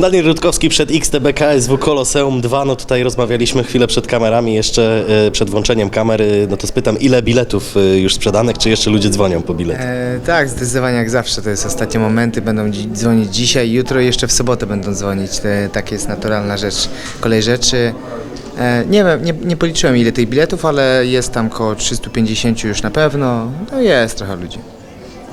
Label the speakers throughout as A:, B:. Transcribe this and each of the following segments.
A: Daniel Rutkowski przed XTB KSW Koloseum 2, no tutaj rozmawialiśmy chwilę przed kamerami, jeszcze e, przed włączeniem kamery, no to spytam, ile biletów e, już sprzedanych, czy jeszcze ludzie dzwonią po bilet?
B: E, tak, zdecydowanie jak zawsze. To jest ostatnie momenty. Będą dzi- dzwonić dzisiaj, jutro i jeszcze w sobotę będą dzwonić. To, tak jest naturalna rzecz. Kolej rzeczy. E, nie wiem, nie, nie policzyłem ile tych biletów, ale jest tam około 350 już na pewno. No jest trochę ludzi.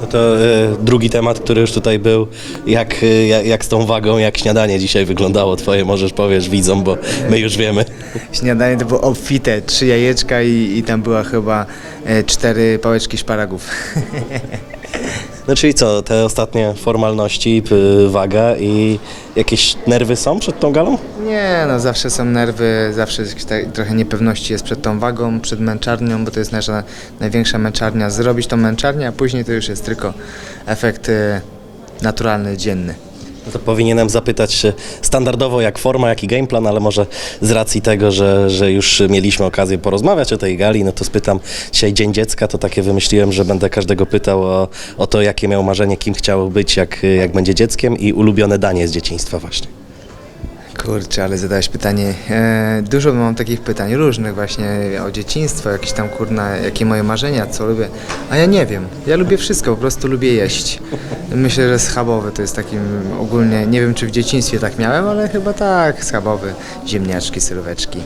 A: No to e, drugi temat, który już tutaj był, jak, e, jak, jak z tą wagą, jak śniadanie dzisiaj wyglądało twoje, możesz powiesz widzom, bo my już wiemy.
B: Śniadanie to było obfite, trzy jajeczka i, i tam była chyba e, cztery pałeczki szparagów.
A: No czyli co, te ostatnie formalności, p- waga i jakieś nerwy są przed tą galą?
B: Nie, no zawsze są nerwy, zawsze jakieś tak, trochę niepewności jest przed tą wagą, przed męczarnią, bo to jest nasza największa męczarnia. Zrobić tą męczarnię, a później to już jest tylko efekt e, naturalny, dzienny.
A: No to powinienem zapytać standardowo jak forma, jak i gameplan, ale może z racji tego, że, że już mieliśmy okazję porozmawiać o tej gali, no to spytam dzisiaj Dzień Dziecka, to takie wymyśliłem, że będę każdego pytał o, o to, jakie miał marzenie, kim chciał być, jak, jak będzie dzieckiem i ulubione danie z dzieciństwa właśnie.
B: Kurczę, ale zadałeś pytanie. E, dużo mam takich pytań różnych właśnie o dzieciństwo, jakieś tam kurna, jakie moje marzenia, co lubię. A ja nie wiem. Ja lubię wszystko, po prostu lubię jeść. Myślę, że schabowy to jest takim ogólnie, nie wiem czy w dzieciństwie tak miałem, ale chyba tak, schabowy, ziemniaczki, suróweczki.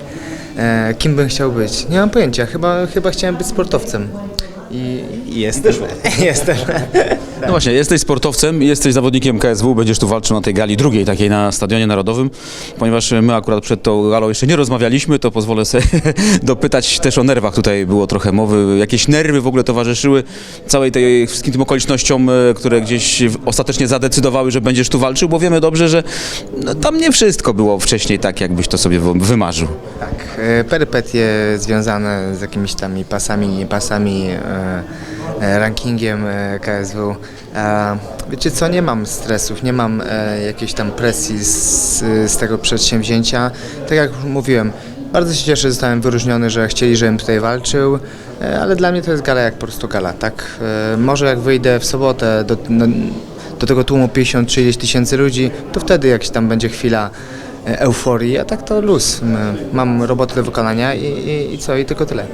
B: E, kim bym chciał być? Nie mam pojęcia, chyba, chyba chciałem być sportowcem. I, i jestem. jestem.
C: No właśnie, jesteś sportowcem, jesteś zawodnikiem KSW, będziesz tu walczył na tej gali drugiej, takiej na Stadionie Narodowym. Ponieważ my akurat przed tą galą jeszcze nie rozmawialiśmy, to pozwolę sobie dopytać też o nerwach. Tutaj było trochę mowy. Jakieś nerwy w ogóle towarzyszyły całej tej, wszystkim tym okolicznościom, e, które gdzieś ostatecznie zadecydowały, że będziesz tu walczył, bo wiemy dobrze, że no, tam nie wszystko było wcześniej tak, jakbyś to sobie wy- wymarzył.
B: Tak, e, perypetie związane z jakimiś tam pasami, nie pasami, e, e, rankingiem e, KSW. E, Wiecie co, nie mam stresów, nie mam e, jakiejś tam presji z, z tego przedsięwzięcia. Tak jak mówiłem, bardzo się cieszę, że zostałem wyróżniony, że chcieli, żebym tutaj walczył, e, ale dla mnie to jest gala jak po prostu gala, tak? E, Może jak wyjdę w sobotę do, no, do tego tłumu 50-30 tysięcy ludzi, to wtedy jak tam będzie chwila e, euforii, a tak to luz. Mam robotę do wykonania i, i, i co, i tylko tyle.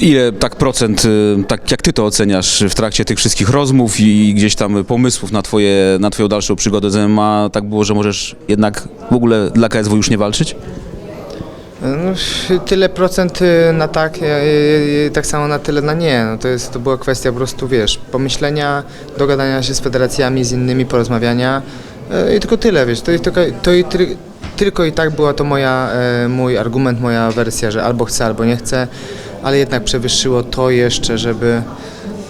C: Ile tak procent, y, tak jak ty to oceniasz w trakcie tych wszystkich rozmów i gdzieś tam pomysłów na, twoje, na twoją dalszą przygodę z MMA, tak było, że możesz jednak w ogóle dla KSW już nie walczyć?
B: No, tyle procent y, na tak, y, tak samo na tyle na nie. No, to, jest, to była kwestia po prostu, wiesz, pomyślenia, dogadania się z federacjami, z innymi, porozmawiania i tylko tyle, wiesz, to, to i try, tylko i tak była to moja, mój argument, moja wersja, że albo chcę, albo nie chcę, ale jednak przewyższyło to jeszcze, żeby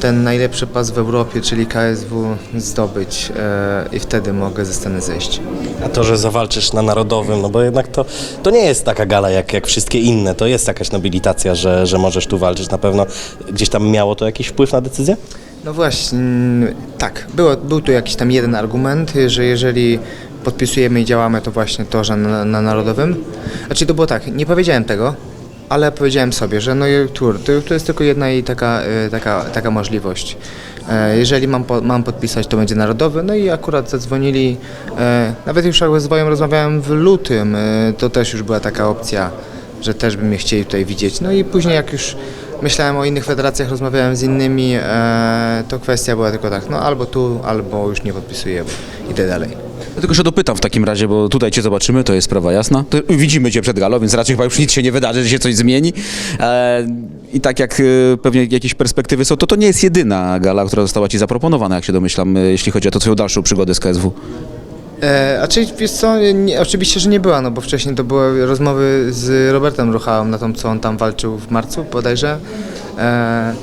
B: ten najlepszy pas w Europie, czyli KSW zdobyć e, i wtedy mogę ze sceny zejść.
A: A to, że zawalczysz na narodowym, no bo jednak to, to nie jest taka gala jak, jak wszystkie inne, to jest jakaś nobilitacja, że, że możesz tu walczyć. Na pewno gdzieś tam miało to jakiś wpływ na decyzję?
B: No właśnie, mm, tak. Było, był tu jakiś tam jeden argument, że jeżeli podpisujemy i działamy, to właśnie to, że na, na narodowym. Znaczy to było tak, nie powiedziałem tego, ale powiedziałem sobie, że no i tur, to, to jest tylko jedna i taka, y, taka, taka możliwość. E, Jeżeli mam, mam podpisać, to będzie narodowy. No i akurat zadzwonili, e, nawet już z Wojem rozmawiałem w lutym, e, to też już była taka opcja, że też by mnie chcieli tutaj widzieć. No i później jak już myślałem o innych federacjach, rozmawiałem z innymi, e, to kwestia była tylko tak, no albo tu, albo już nie podpisuję, bo idę dalej.
C: Tylko się dopytam w takim razie, bo tutaj cię zobaczymy, to jest sprawa jasna. To widzimy cię przed galą, więc raczej chyba już nic się nie wydarzy, że się coś zmieni. E, I tak jak e, pewnie jakieś perspektywy są, to to nie jest jedyna gala, która została ci zaproponowana, jak się domyślam, e, jeśli chodzi o to twoją dalszą przygodę z KSW.
B: E, a czy wiesz co, nie, oczywiście, że nie była, no bo wcześniej to były rozmowy z Robertem Ruchałą na tą, co on tam walczył w marcu bodajże. E,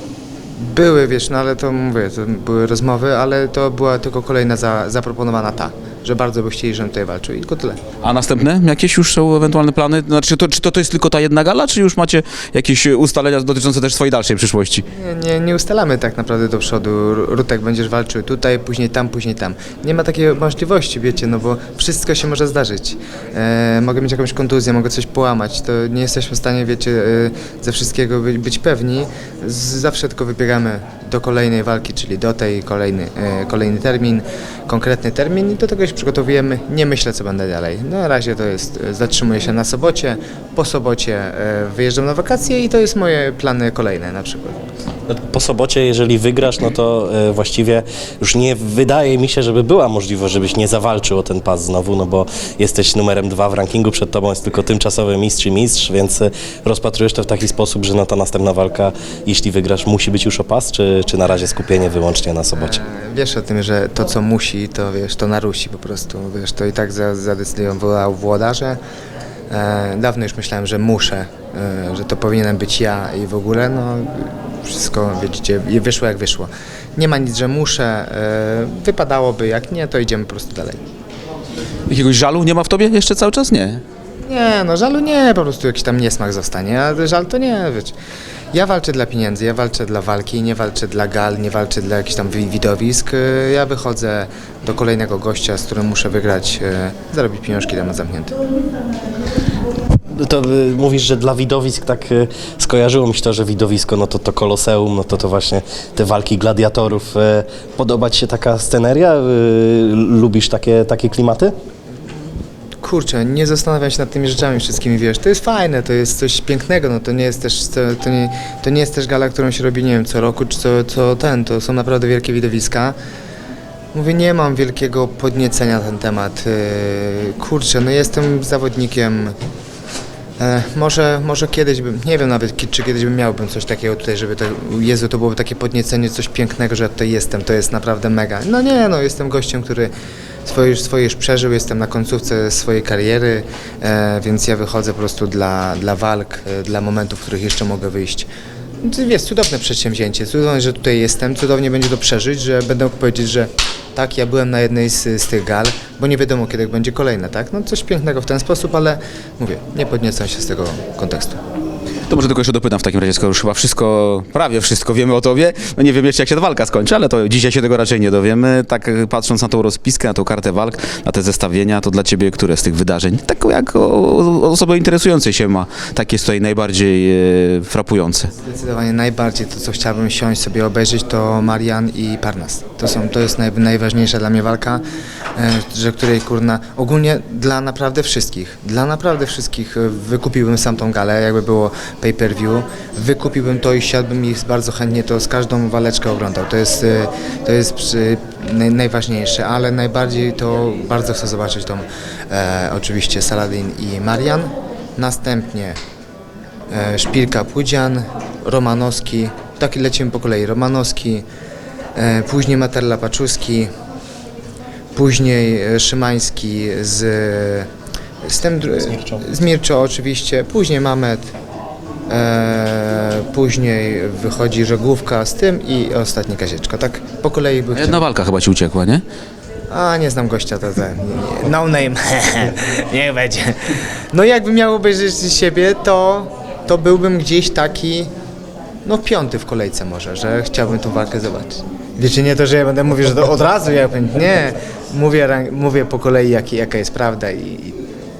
B: były, wiesz, no ale to mówię, to były rozmowy, ale to była tylko kolejna za, zaproponowana ta, że bardzo by chcieli, żebym tutaj walczył i tylko tyle.
C: A następne jakieś już są ewentualne plany? Znaczy, czy to, czy to, to jest tylko ta jedna gala, czy już macie jakieś ustalenia dotyczące też swojej dalszej przyszłości?
B: Nie, nie, nie ustalamy tak naprawdę do przodu. Ru- Rutek będziesz walczył tutaj, później tam, później tam. Nie ma takiej możliwości, wiecie, no bo wszystko się może zdarzyć. E, mogę mieć jakąś kontuzję, mogę coś połamać, to nie jesteśmy w stanie, wiecie, e, ze wszystkiego być, być pewni. Z, zawsze tylko wybiegamy do kolejnej walki, czyli do tej kolejny, e, kolejny termin, konkretny termin i do tego się przygotowujemy, nie myślę co będę dalej. Na razie to jest, e, zatrzymuję się na sobocie, po sobocie e, wyjeżdżam na wakacje i to jest moje plany kolejne na przykład.
A: Po sobocie, jeżeli wygrasz, no to e, właściwie już nie wydaje mi się, żeby była możliwość, żebyś nie zawalczył o ten pas znowu, no bo jesteś numerem dwa w rankingu, przed tobą jest tylko tymczasowy mistrz i mistrz, więc e, rozpatrujesz to w taki sposób, że no ta następna walka, jeśli wygrasz, musi być już o pas, czy, czy na razie skupienie wyłącznie na sobocie?
B: E, Wiesz o tym, że to co musi, to wiesz, to narusi po prostu, wiesz, to i tak za- zadecydują włodarze. E, dawno już myślałem, że muszę, e, że to powinienem być ja i w ogóle, no wszystko, wiecie, wyszło jak wyszło. Nie ma nic, że muszę, e, wypadałoby, jak nie, to idziemy po prostu dalej.
C: Jakiegoś żalu nie ma w tobie jeszcze cały czas? Nie.
B: Nie, no żalu nie, po prostu jakiś tam niesmak zostanie, a żal to nie, wiecie. Ja walczę dla pieniędzy, ja walczę dla walki, nie walczę dla gal, nie walczę dla jakichś tam wi- widowisk. Y, Ja wychodzę do kolejnego gościa, z którym muszę wygrać, y, zarobić pieniążki, temat zamknięty.
A: To y, mówisz, że dla widowisk tak skojarzyło mi się to, że widowisko, no to to koloseum, no to to właśnie te walki gladiatorów. Podoba ci się taka sceneria? Lubisz takie, takie klimaty?
B: Kurczę, nie zastanawiam się nad tymi rzeczami wszystkimi, wiesz, to jest fajne, to jest coś pięknego, no to nie jest też, to, to nie, to nie jest też gala, którą się robi, nie wiem, co roku, czy co, co ten, to są naprawdę wielkie widowiska. Mówię, nie mam wielkiego podniecenia na ten temat. Yy, Kurczę, no jestem zawodnikiem. E, może, może kiedyś bym, nie wiem nawet, czy kiedyś bym miałbym coś takiego tutaj, żeby to, Jezu, to byłoby takie podniecenie, coś pięknego, że ja tutaj jestem, to jest naprawdę mega. No nie, no jestem gościem, który swoje, swoje już przeżył, jestem na końcówce swojej kariery, e, więc ja wychodzę po prostu dla, dla walk, e, dla momentów, w których jeszcze mogę wyjść. Jest cudowne przedsięwzięcie, cudowne, że tutaj jestem, cudownie będzie to przeżyć, że będę mógł powiedzieć, że tak, ja byłem na jednej z, z tych gal, bo nie wiadomo kiedy będzie kolejna, tak? No coś pięknego w ten sposób, ale mówię, nie podniecam się z tego kontekstu.
C: To może tylko jeszcze dopytam w takim razie, skoro już chyba wszystko, prawie wszystko wiemy o tobie. No nie wiem jeszcze jak się ta walka skończy, ale to dzisiaj się tego raczej nie dowiemy. Tak y, patrząc na tą rozpiskę, na tą kartę walk, na te zestawienia, to dla ciebie które z tych wydarzeń, tak jak o, o osobę interesującej się ma, takie jest tutaj najbardziej e, frapujące?
B: Zdecydowanie najbardziej to, co chciałbym siąść sobie obejrzeć, to Marian i Parnas. To, są, to jest naj, najważniejsza dla mnie walka, e, że której kurna, ogólnie dla naprawdę wszystkich, dla naprawdę wszystkich e, wykupiłbym sam tą galę, jakby było pay-per-view, wykupiłbym to i siadłbym i bardzo chętnie to z każdą waleczkę oglądał. To jest, e, to jest przy, naj, najważniejsze, ale najbardziej to bardzo chcę zobaczyć tą e, oczywiście Saladin i Marian. Następnie e, Szpilka Pudzian, Romanowski, tak lecimy po kolei, Romanowski, e, później Materla Paczuski, później e, Szymański z, z, tym, dru- z Mirczo oczywiście, później Mamet, e, później wychodzi Żegłówka z tym i ostatni Kazieczka, tak po kolei by chciał.
C: Jedna walka chyba ci uciekła, nie?
B: A, nie znam gościa, to, nie. no name, niech będzie. No jakby miał obejrzeć siebie, to, to byłbym gdzieś taki, no piąty w kolejce może, że chciałbym tą walkę zobaczyć. Wiecie, nie to, że ja będę mówił, że to od razu, ja powiem, nie, mówię, mówię po kolei, jaki, jaka jest prawda i, i,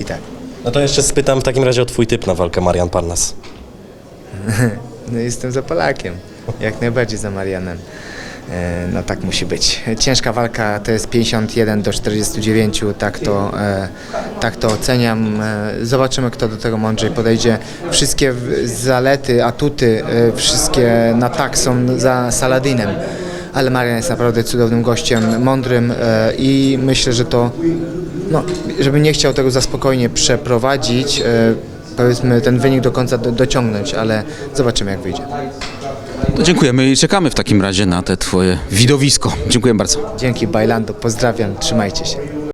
B: i tak.
A: No to jeszcze spytam w takim razie o twój typ na walkę Marian Parnas.
B: No jestem za Polakiem, jak najbardziej za Marianem. E, No tak musi być. Ciężka walka to jest 51 do 49, tak to, e, tak to oceniam. E, Zobaczymy kto do tego mądrzej podejdzie. Wszystkie zalety, atuty, wszystkie na tak są za Saladinem. Ale Marian jest naprawdę cudownym gościem, mądrym e, i myślę, że to, no, żeby nie chciał tego za spokojnie przeprowadzić, e, powiedzmy ten wynik do końca do, dociągnąć, ale zobaczymy jak wyjdzie.
C: To dziękujemy i czekamy w takim razie na te twoje widowisko. Dziękuję bardzo.
B: Dzięki Bajlando, pozdrawiam, trzymajcie się.